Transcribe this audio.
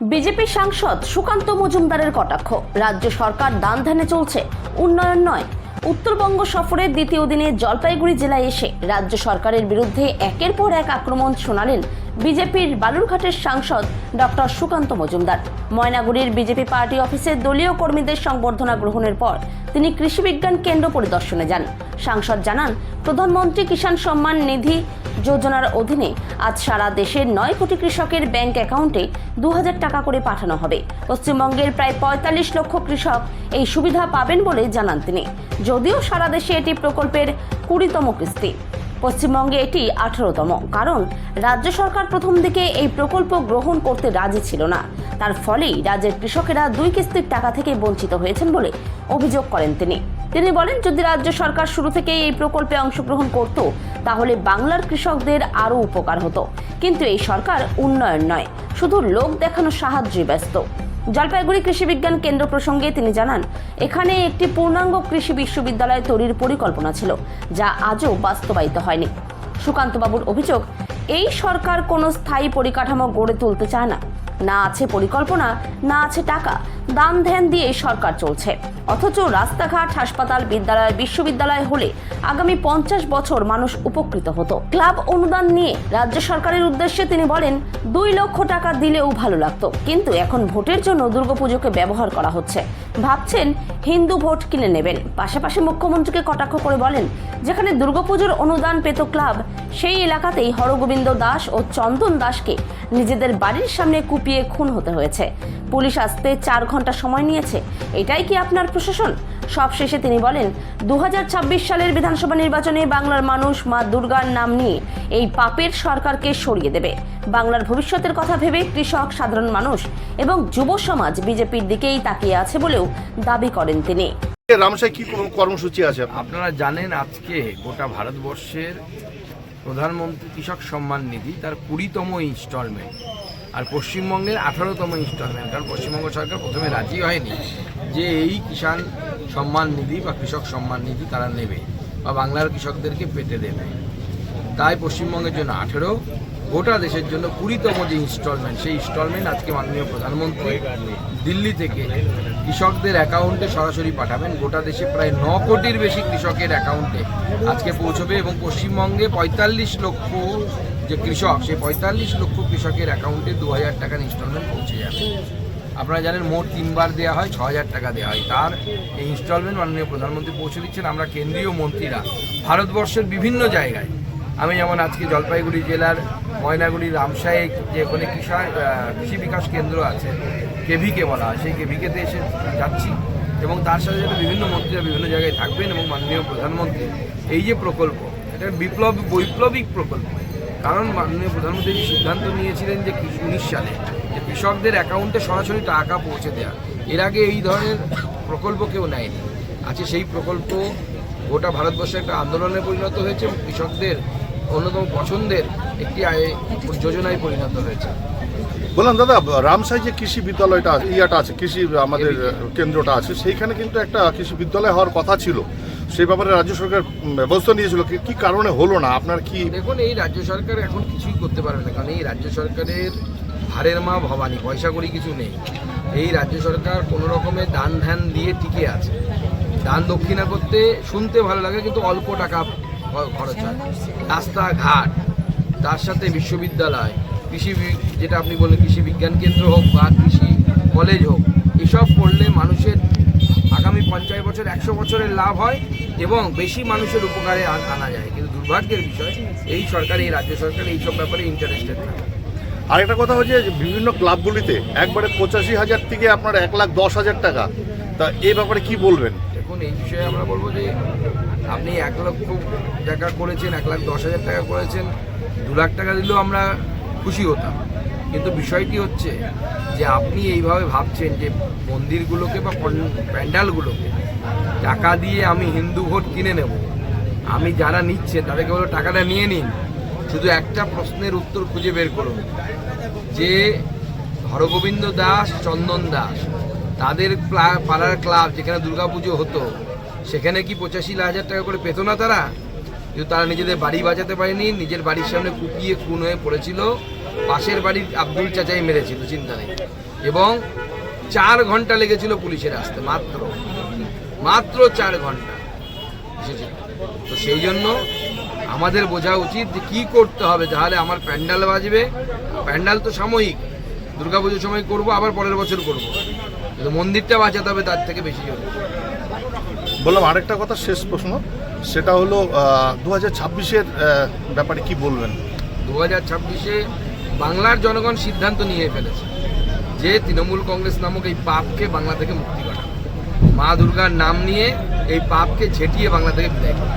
BJP সাংসদ সুকান্ত মজুমদারের কটাক্ষ। রাজ্য সরকার দান ধ্যানে চলছে, উন্নয়ন নয়। উত্তরবঙ্গ সফরের দ্বিতীয় দিনে জলপাইগুড়ি জেলায় এসে রাজ্য সরকারের বিরুদ্ধে একের পর এক আক্রমণ শোনালেন বিজেপির বালুরঘাটের সাংসদ ডক্টর সুকান্ত মজুমদার। ময়নাগুড়ির বিজেপি পার্টি অফিসে দলীয় কর্মীদের সংবর্ধনা গ্রহণের পর তিনি কৃষি বিজ্ঞান কেন্দ্র পরিদর্শনে যান। সাংসদ জানান, প্রধানমন্ত্রী কিষাণ সম্মান নিধি যোজনার অধীনে আজ সারা দেশের নয় কোটি কৃষকের ব্যাংক অ্যাকাউন্টে দু হাজার টাকা করে পাঠানো হবে। পশ্চিমবঙ্গের প্রায় পঁয়তাল্লিশ লক্ষ কৃষক এই সুবিধা পাবেন বলে জানান তিনি। যদিও সারা দেশে এটি প্রকল্পের কুড়িতম কিস্তি। পশ্চিমবঙ্গে এটি আঠারোতম, কারণ রাজ্য সরকার প্রথম দিকে এই প্রকল্প গ্রহণ করতে রাজি ছিল না। তার ফলেই রাজ্যের কৃষকেরা দুই কিস্তির টাকা থেকে বঞ্চিত হয়েছেন বলে অভিযোগ করেন তিনি। তিনি বলেন, যদি রাজ্য সরকার শুরু থেকেই এই প্রকল্পে অংশগ্রহণ করত, তাহলে বাংলার কৃষকদের আরও উপকার হতো। কিন্তু এই সরকার উন্নয়ন নয়, শুধু লোক দেখানো সাহায্যে ব্যস্ত। জলপাইগুড়ি কৃষি বিজ্ঞান কেন্দ্র প্রসঙ্গে তিনি জানান, এখানে একটি পূর্ণাঙ্গ কৃষি বিশ্ববিদ্যালয় তৈরির পরিকল্পনা ছিল, যা আজও বাস্তবায়িত হয়নি। সুকান্তবাবুর অভিযোগ, এই সরকার কোনো স্থায়ী পরিকাঠামো গড়ে তুলতে চায় না। না আছে পরিকল্পনা, না আছে টাকা দান ধ্যান দিয়ে সরকার চলছে। অথচ রাস্তাঘাট, হাসপাতাল, বিদ্যালয়, বিশ্ববিদ্যালয় হলে আগামী পঞ্চাশ বছর মানুষ উপকৃত হতো। ক্লাব অনুদান নিয়ে রাজ্য সরকারের উদ্দেশ্যে তিনি বলেন, দুই লক্ষ টাকা দিলেও ভালো লাগতো। কিন্তু এখন ভোটের জন্য দুর্গাপুজোকে ব্যবহার করা হচ্ছে। ভাবছেন, হিন্দু ভোট কিনে নেবেন। পাশাপাশি মুখ্যমন্ত্রীকে কটাক্ষ করে বলেন, যেখানে দুর্গাপুজোর অনুদান পেত ক্লাব, সেই এলাকাতেই হরগোবিন্দ দাস ও চন্দন দাসকে নিজেদের বাড়ির সামনে কুপিয়ে খুন হতে হয়েছে। পুলিশ আসতে চার ঘণ্টা সময় নিয়েছে এটাই কি আপনার প্রশাসন? সবশেষে তিনি বলেন দুহাজার ছাব্বিশ সালের বিধানসভা নির্বাচনে বাংলার মানুষ মা দুর্গার নাম নিয়ে এই পাপের সরকারকে সরিয়ে দেবে। বাংলার ভবিষ্যতের কথা ভেবে কৃষক সাধারণ মানুষ এবং যুব সমাজ বিজেপির দিকেই তাকিয়ে আছে বলেও দাবি করেন তিনি। রামসাই কি কর্মসূচি আছে আপনারা? জানেন আজকে গোটা ভারতবর্ষের প্রধানমন্ত্রী কৃষক সম্মান নিধি তার কুড়িতম ইনস্টলমেন্ট আর পশ্চিমবঙ্গের আঠারোতম ইনস্টলমেন্ট, কারণ পশ্চিমবঙ্গ সরকার প্রথমে রাজি হয়নি যে এই কিষাণ সম্মান নিধি বা কৃষক সম্মান নিধি তারা নেবে বা বাংলার কৃষকদেরকে পেতে দেবে। তাই পশ্চিমবঙ্গের জন্য আঠেরো গোটা দেশের জন্য কুড়িতম যে ইনস্টলমেন্ট সেই ইনস্টলমেন্ট আজকে মাননীয় প্রধানমন্ত্রী দিল্লি থেকে কৃষকদের অ্যাকাউন্টে সরাসরি পাঠাবেন। গোটা দেশে প্রায় ন কোটির বেশি কৃষকের অ্যাকাউন্টে আজকে পৌঁছবে এবং পশ্চিমবঙ্গে পঁয়তাল্লিশ লক্ষ যে কৃষক, সেই পঁয়তাল্লিশ লক্ষ কৃষকের অ্যাকাউন্টে দু হাজার টাকার ইনস্টলমেন্ট পৌঁছে যাবে। আপনারা জানেন মোট তিনবার দেওয়া হয়, ছ হাজার টাকা দেওয়া হয়। তার এই ইনস্টলমেন্ট মাননীয় প্রধানমন্ত্রী পৌঁছে দিচ্ছেন। আমরা কেন্দ্রীয় মন্ত্রীরা ভারতবর্ষের বিভিন্ন জায়গায় আমি যেমন আজকে জলপাইগুড়ি জেলার ময়নাগুড়ি রামসায়ে যে ওখানে কৃষা আহ, কৃষি বিকাশ কেন্দ্র আছে কেভিকে বলা হয় সেই কেভিকেতে এসে যাচ্ছি এবং তার সাথে সাথে বিভিন্ন মন্ত্রীরা বিভিন্ন জায়গায় থাকবেন এবং মাননীয় প্রধানমন্ত্রী এই যে প্রকল্প এটা বিপ্লব বৈপ্লবিক প্রকল্প। কারণ মাননীয় প্রধানমন্ত্রী সিদ্ধান্ত নিয়েছিলেন যে উনিশ সালে যে কৃষকদের অ্যাকাউন্টে সরাসরি টাকা পৌঁছে দেওয়া এর আগে এই ধরনের প্রকল্প কেউ নেয়নি। আছে সেই প্রকল্প গোটা ভারতবর্ষে একটা আন্দোলনে পরিণত হয়েছে কৃষকদের অন্যতম পছন্দের একটি যোজনায় পরিণত হয়েছে। বললাম দাদা রামসাই যে কৃষি বিদ্যালয়টা আছে, ইয়াটা আছে কৃষি আমাদের কেন্দ্রটা আছে সেইখানে কিন্তু একটা কৃষি বিদ্যালয় হওয়ার কথা ছিল। সেই ব্যাপারে রাজ্য সরকার ব্যবস্থা নিয়েছিল। কি- কারণে হলো না? আপনার কি দেখুন এই রাজ্য সরকার এখন কিছুই করতে পারবে না কারণ এই রাজ্য সরকারের হারের মা ভবানী পয়সা করি কিছু নেই। এই রাজ্য সরকার কোনো রকমের দান ধ্যান দিয়ে টিকে আছে। দান দক্ষিণা করতে শুনতে ভালো লাগে কিন্তু অল্প টাকা খরচ হয় রাস্তাঘাট তার সাথে বিশ্ববিদ্যালয় কৃষি বি- যেটা আপনি বললেন কৃষি বিজ্ঞান কেন্দ্র হোক বা কৃষি কলেজ হোক এসব করলে মানুষের আগামী পঞ্চাশ বছর একশো বছরের লাভ হয় এবং বেশি মানুষের উপকারে আনা যায়। কিন্তু দুর্ভাগ্যের বিষয় এই সরকার এই রাজ্য সরকার এইসব ব্যাপারে ইন্টারেস্টেড থাকে আরেকটা কথা হচ্ছে বিভিন্ন ক্লাবগুলিতে একবারে পঁচাশি হাজার থেকে আপনার এক লাখ দশ হাজার টাকা। তা এ ব্যাপারে কি বলবেন? দেখুন এই বিষয়ে আমরা বলব যে আপনি এক লক্ষ টাকা করেছেন, এক লাখ দশ হাজার টাকা করেছেন, দু লাখ টাকা দিলেও আমরা খুশি হতাম। কিন্তু বিষয়টি হচ্ছে যে আপনি এইভাবে ভাবছেন যে মন্দিরগুলোকে বা প্যান্ডালগুলোকে টাকা দিয়ে আমি হিন্দু ভোট কিনে নেব। আমি যারা নিচ্ছে তাদেরকে বলো টাকাটা নিয়ে নিন। শুধু একটা প্রশ্নের উত্তর খুঁজে বের করুন। যে হরগোবিন্দ দাস, চন্দন দাস, তাদের পাড়ার ক্লাব যেখানে দুর্গাপুজো হতো সেখানে কি পঁচাশি হাজার টাকা করে পেত না তারা? কিন্তু তারা নিজেদের বাড়ি বাঁচাতে পারেনি, নিজের বাড়ির সামনে কুপিয়ে খুন হয়ে পড়েছিল, পাশের বাড়ির আব্দুল চাচাই মেরেছিল, চিন্তা নেই। এবং চার ঘণ্টা লেগেছিল পুলিশের আসতে, মাত্র মাত্র চার ঘণ্টা তো সেই জন্য আমাদের বোঝা উচিত যে কী করতে হবে, তাহলে আমার প্যান্ডাল বাজবে। প্যান্ডাল তো সাময়িক, দুর্গাপুজোর সময় করব, আবার পরের বছর করব। কিন্তু মন্দিরটা বাঁচাতে হবে তার থেকে বেশি জরুরি বললাম আরেকটা কথা, শেষ প্রশ্ন। সেটা হলো দু হাজার ছাব্বিশের ব্যাপারে কি বলবেন? দু হাজার ছাব্বিশে বাংলার জনগণ সিদ্ধান্ত নিয়ে ফেলেছে যে তৃণমূল কংগ্রেস নামক এই পাপকে বাংলা থেকে মুক্তি করা। মা দুর্গার নাম নিয়ে এই পাপকে ঝেঁটিয়ে বাংলা থেকে বিদায় করা।